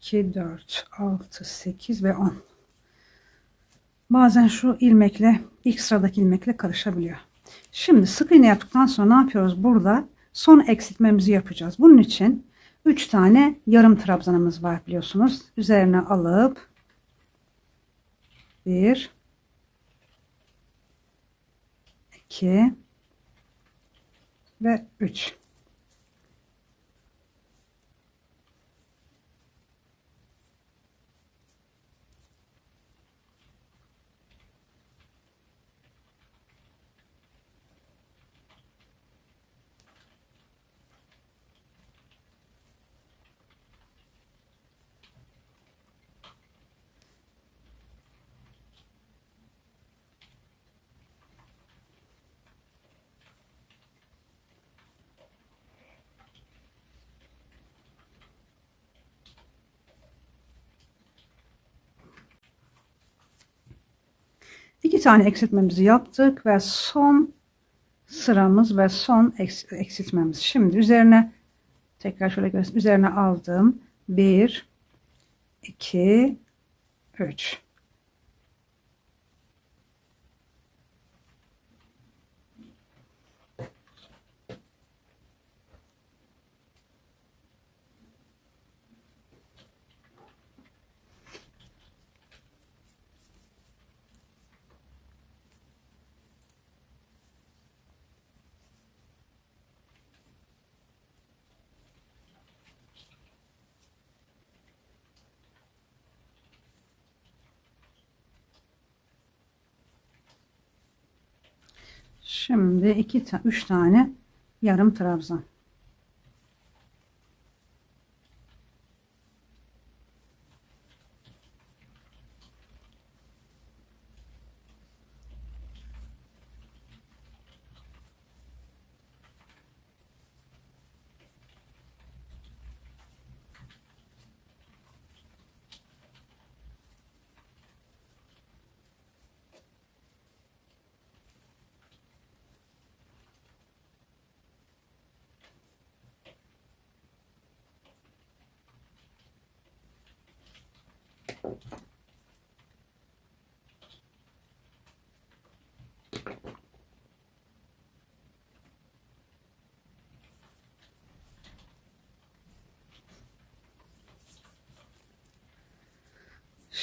2, 4, 6, 8 ve 10. Bazen şu ilmekle ilk sıradaki ilmekle karışabiliyor. Şimdi sık iğne yaptıktan sonra ne yapıyoruz? Burada son eksiltmemizi yapacağız. Bunun için 3 tane yarım trabzanımız var biliyorsunuz. Üzerine alıp 1 2 ve 3. İki tane eksiltmemizi yaptık ve son sıramız ve son eks- eksiltmemiz. Şimdi üzerine tekrar şöyle göstereyim. Üzerine aldım. 1 2 3 Şimdi iki üç tane yarım trabzan.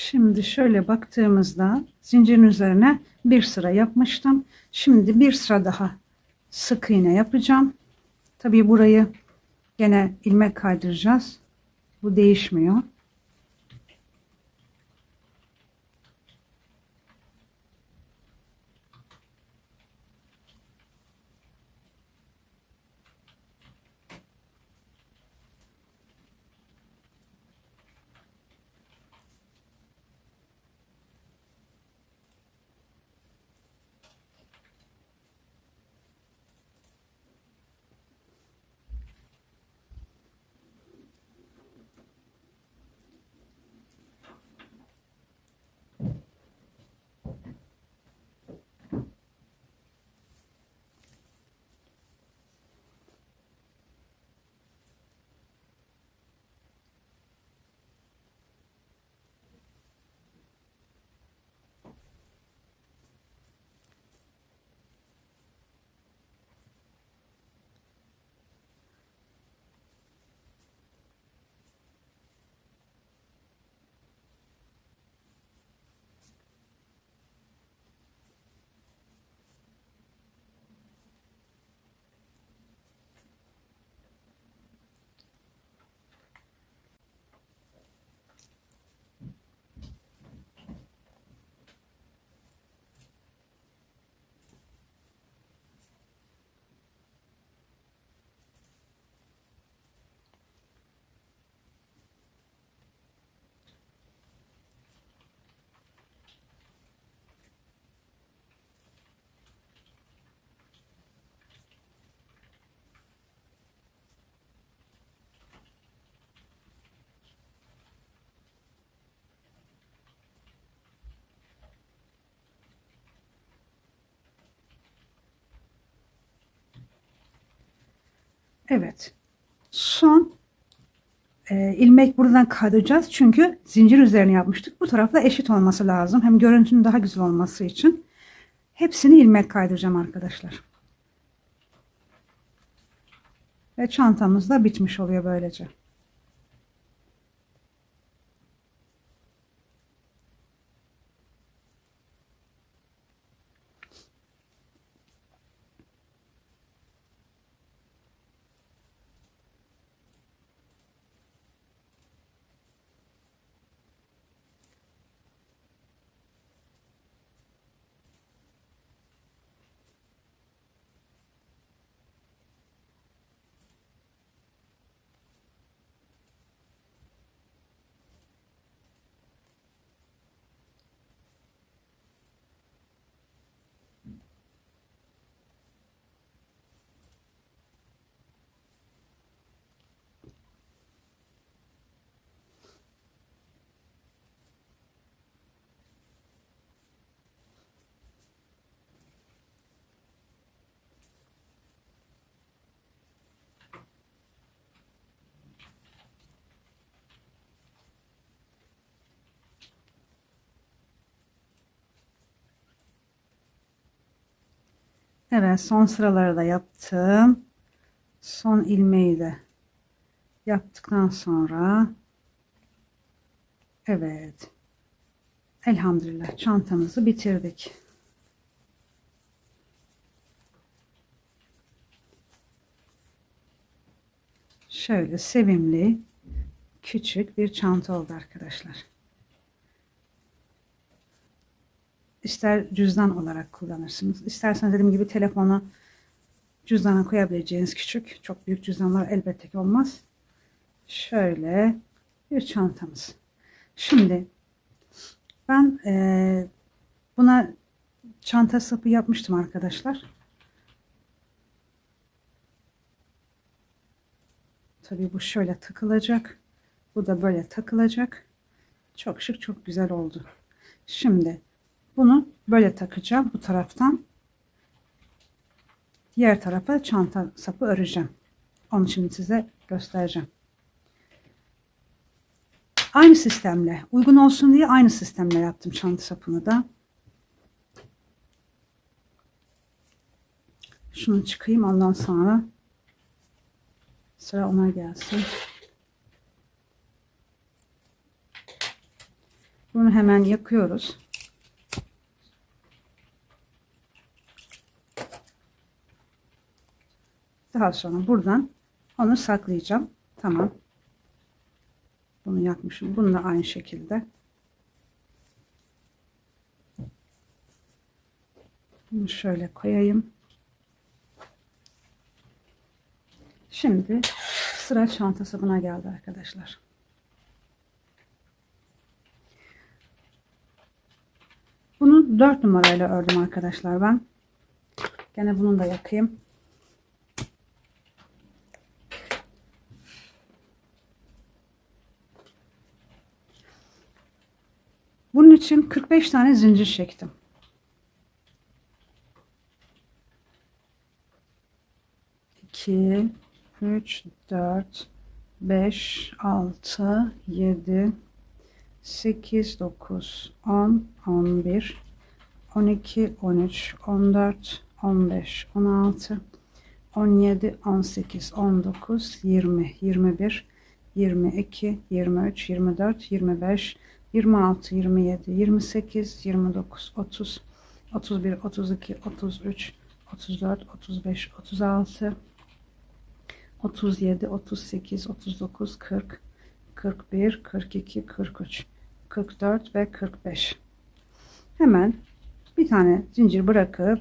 Şimdi şöyle baktığımızda zincirin üzerine bir sıra yapmıştım. Şimdi bir sıra daha sık iğne yapacağım. Tabii burayı gene ilmek kaydıracağız. Bu değişmiyor. Evet. Son e, ilmek buradan kaydıracağız. Çünkü zincir üzerine yapmıştık. Bu tarafla eşit olması lazım. Hem görüntünün daha güzel olması için. Hepsini ilmek kaydıracağım arkadaşlar. Ve çantamız da bitmiş oluyor böylece. Evet son sıraları da yaptım. Son ilmeği de yaptıktan sonra evet elhamdülillah çantamızı bitirdik. Şöyle sevimli küçük bir çanta oldu arkadaşlar. İster cüzdan olarak kullanırsınız. İsterseniz dediğim gibi telefonu cüzdana koyabileceğiniz küçük, çok büyük cüzdanlar elbette ki olmaz. Şöyle bir çantamız. Şimdi ben e, buna çanta sapı yapmıştım arkadaşlar. Tabii bu şöyle takılacak. Bu da böyle takılacak. Çok şık, çok güzel oldu. Şimdi bunu böyle takacağım bu taraftan. Diğer tarafa çanta sapı öreceğim. Onu şimdi size göstereceğim. Aynı sistemle uygun olsun diye aynı sistemle yaptım çanta sapını da. Şunu çıkayım ondan sonra sıra ona gelsin. Bunu hemen yakıyoruz. Daha sonra buradan onu saklayacağım. Tamam. Bunu yakmışım. Bunu da aynı şekilde. Bunu şöyle koyayım. Şimdi sıra çanta sabına geldi arkadaşlar. Bunu 4 numarayla ördüm arkadaşlar ben. Gene bunu da yakayım. İçin 45 tane zincir çektim. İki, üç, dört, beş, altı, yedi, sekiz, dokuz, on, on bir, on iki, on üç, on dört, on beş, on altı, on yedi, on sekiz, on dokuz, yirmi, yirmi bir, yirmi iki, yirmi üç, yirmi dört, yirmi beş, 26, 27, 28, 29, 30, 31, 32, 33, 34, 35, 36, 37, 38, 39, 40, 41, 42, 43, 44 ve 45. Hemen bir tane zincir bırakıp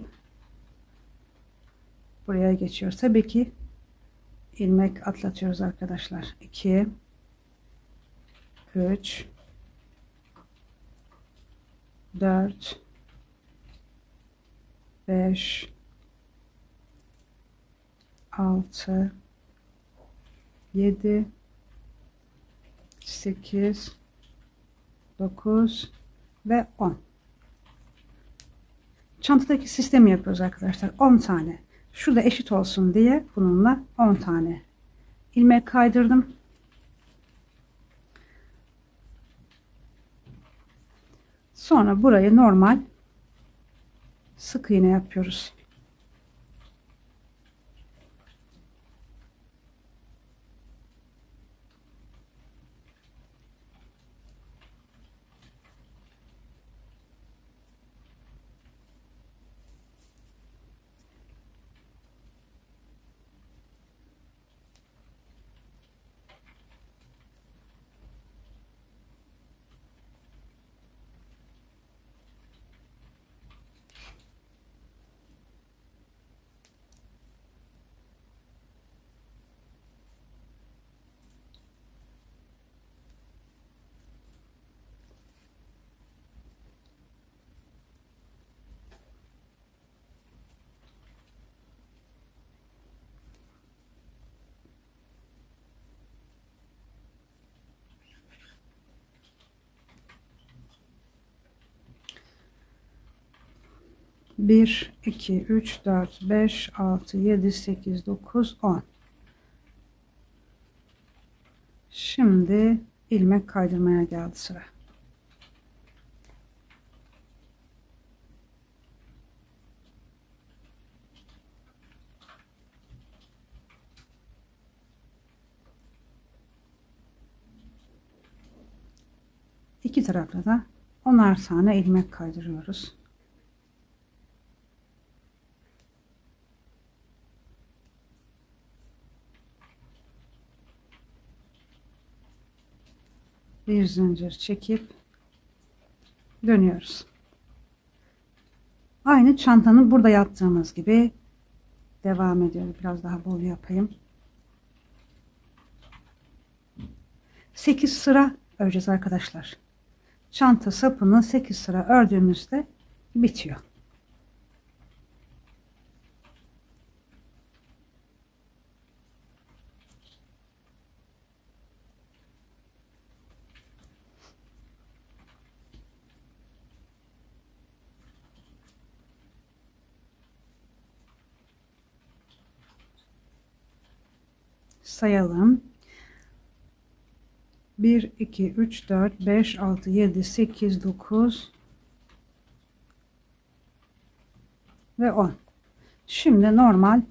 buraya geçiyoruz. Tabii ki ilmek atlatıyoruz arkadaşlar. 2 3 4 5 6 7 8 9 ve 10 çantadaki sistemi yapıyoruz arkadaşlar. 10 tane. Şurada eşit olsun diye bununla 10 tane. İlmek kaydırdım Sonra burayı normal sık iğne yapıyoruz. Bir, iki, üç, dört, beş, altı, yedi, sekiz, dokuz, on. Şimdi ilmek kaydırmaya geldi sıra. İki tarafta da onar tane ilmek kaydırıyoruz. Bir zincir çekip dönüyoruz. Aynı çantanın burada yaptığımız gibi devam ediyor. Biraz daha bol yapayım. 8 sıra öreceğiz arkadaşlar. Çanta sapını 8 sıra ördüğümüzde bitiyor. Sayalım. 1, 2, 3, 4, 5, 6, 7, 8, 9 ve 10. Şimdi normal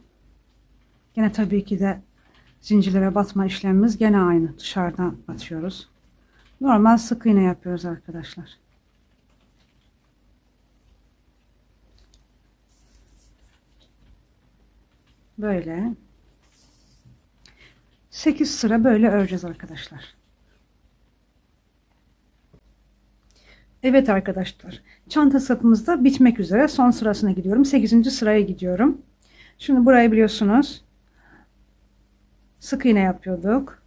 gene tabii ki de zincirlere batma işlemimiz gene aynı. Dışarıdan batıyoruz. Normal sık iğne yapıyoruz arkadaşlar. Böyle. 8 sıra böyle öreceğiz arkadaşlar. Evet arkadaşlar. Çanta sapımız da bitmek üzere. Son sırasına gidiyorum. 8. sıraya gidiyorum. Şimdi burayı biliyorsunuz. Sık iğne yapıyorduk.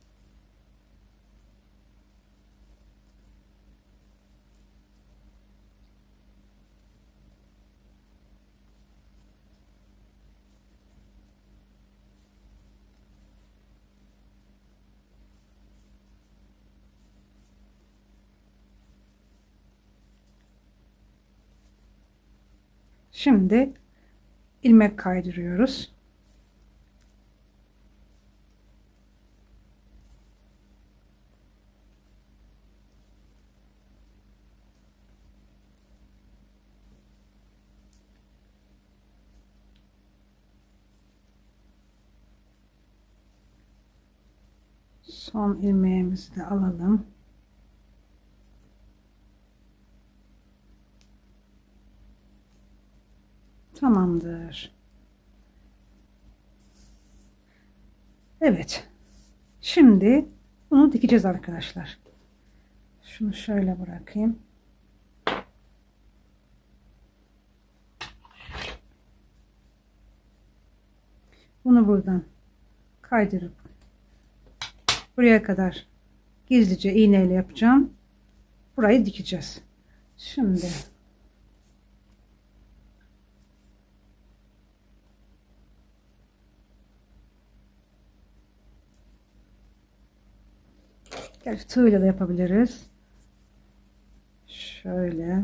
Şimdi ilmek kaydırıyoruz. Son ilmeğimizi de alalım. Tamamdır. Evet. Şimdi bunu dikeceğiz arkadaşlar. Şunu şöyle bırakayım. Bunu buradan kaydırıp buraya kadar gizlice iğneyle yapacağım. Burayı dikeceğiz. Şimdi Gerçi tığıyla da yapabiliriz. Şöyle.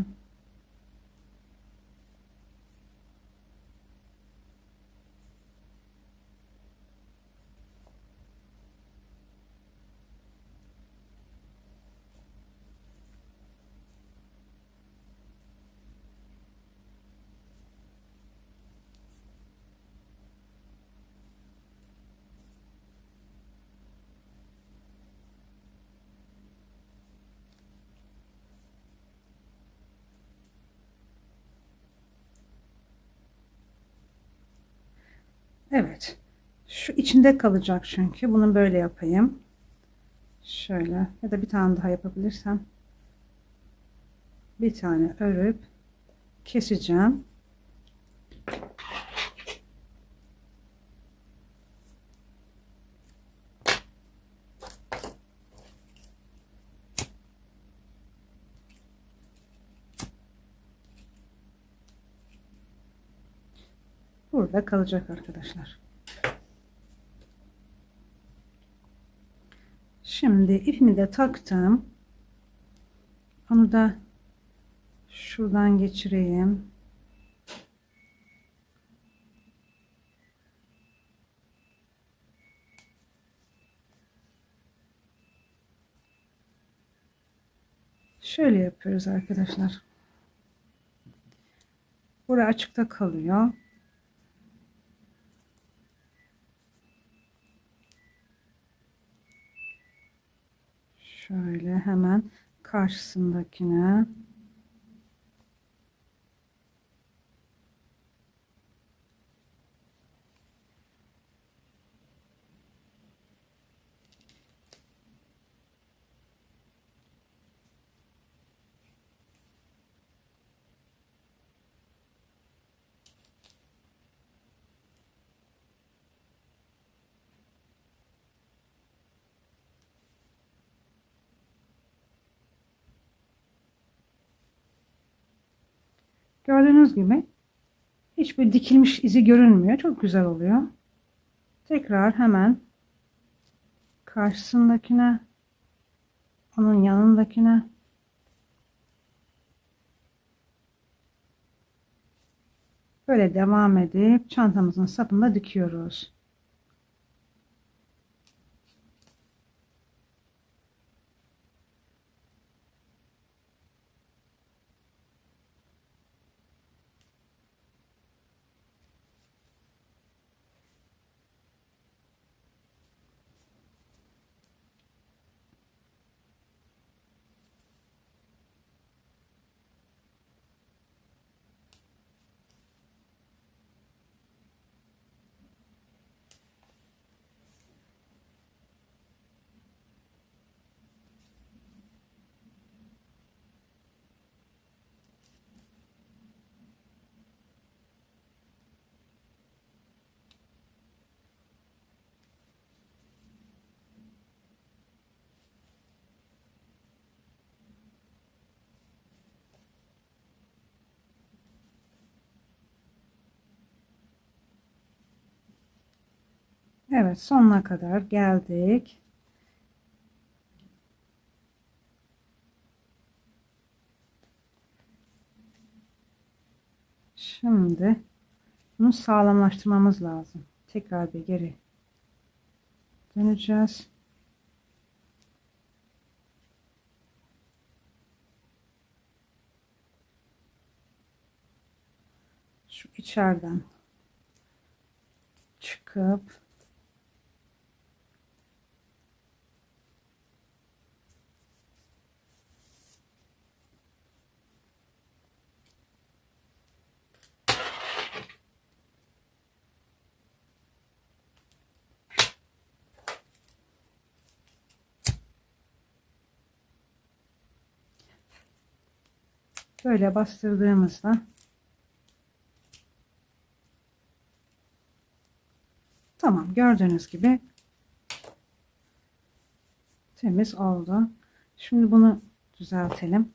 Evet. Şu içinde kalacak çünkü. Bunu böyle yapayım. Şöyle ya da bir tane daha yapabilirsem. Bir tane örüp keseceğim. Burada kalacak arkadaşlar. Şimdi ipimi de taktım. Onu da şuradan geçireyim. Şöyle yapıyoruz arkadaşlar. Burası açıkta kalıyor. Şöyle hemen karşısındakine Gördüğünüz gibi hiçbir dikilmiş izi görünmüyor. Çok güzel oluyor. Tekrar hemen karşısındakine onun yanındakine böyle devam edip çantamızın sapında dikiyoruz. Evet sonuna kadar geldik. Şimdi bunu sağlamlaştırmamız lazım. Tekrar bir geri döneceğiz. Şu içeriden çıkıp Böyle bastırdığımızda tamam gördüğünüz gibi temiz oldu. Şimdi bunu düzeltelim.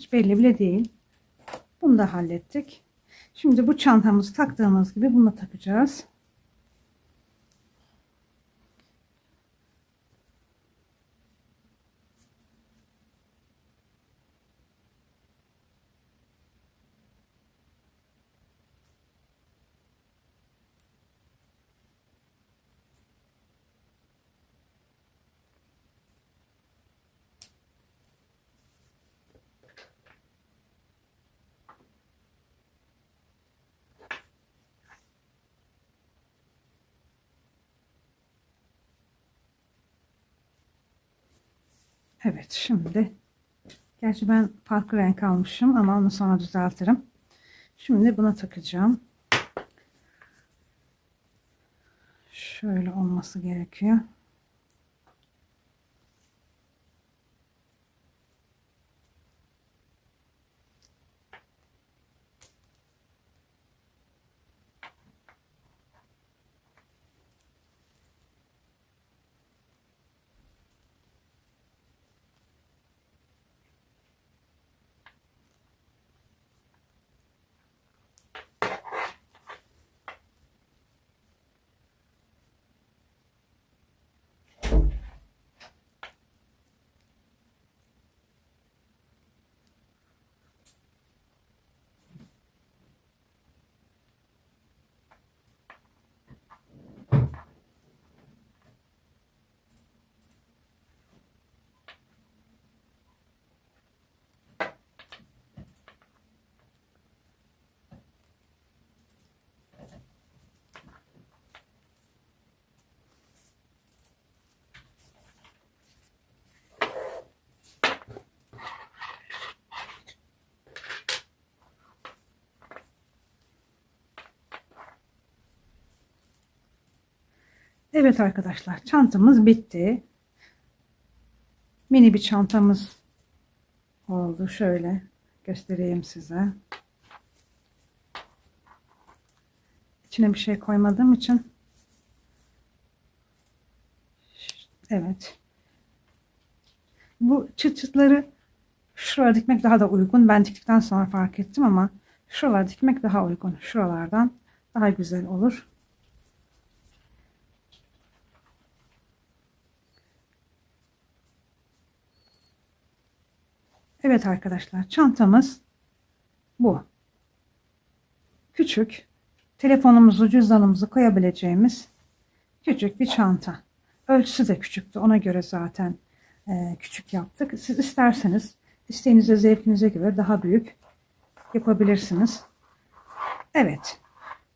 Hiç belli bile değil. Bunu da hallettik. Şimdi bu çantamızı taktığımız gibi bunu da takacağız. Evet şimdi gerçi ben farklı renk almışım ama onu sonra düzeltirim. Şimdi buna takacağım. Şöyle olması gerekiyor. Evet arkadaşlar çantamız bitti. Mini bir çantamız oldu. Şöyle göstereyim size. İçine bir şey koymadığım için Evet. Bu çıt çıtları şuraya dikmek daha da uygun. Ben diktikten sonra fark ettim ama şuralara dikmek daha uygun. Şuralardan daha güzel olur. Evet arkadaşlar çantamız bu. Küçük telefonumuzu cüzdanımızı koyabileceğimiz küçük bir çanta. Ölçüsü de küçüktü ona göre zaten e, küçük yaptık. Siz isterseniz isteğinize zevkinize göre daha büyük yapabilirsiniz. Evet.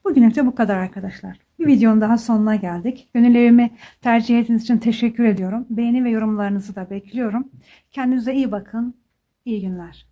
Bugünlük de bu kadar arkadaşlar. Bir videonun daha sonuna geldik. Gönül evimi tercih ettiğiniz için teşekkür ediyorum. Beğeni ve yorumlarınızı da bekliyorum. Kendinize iyi bakın. İyi günler.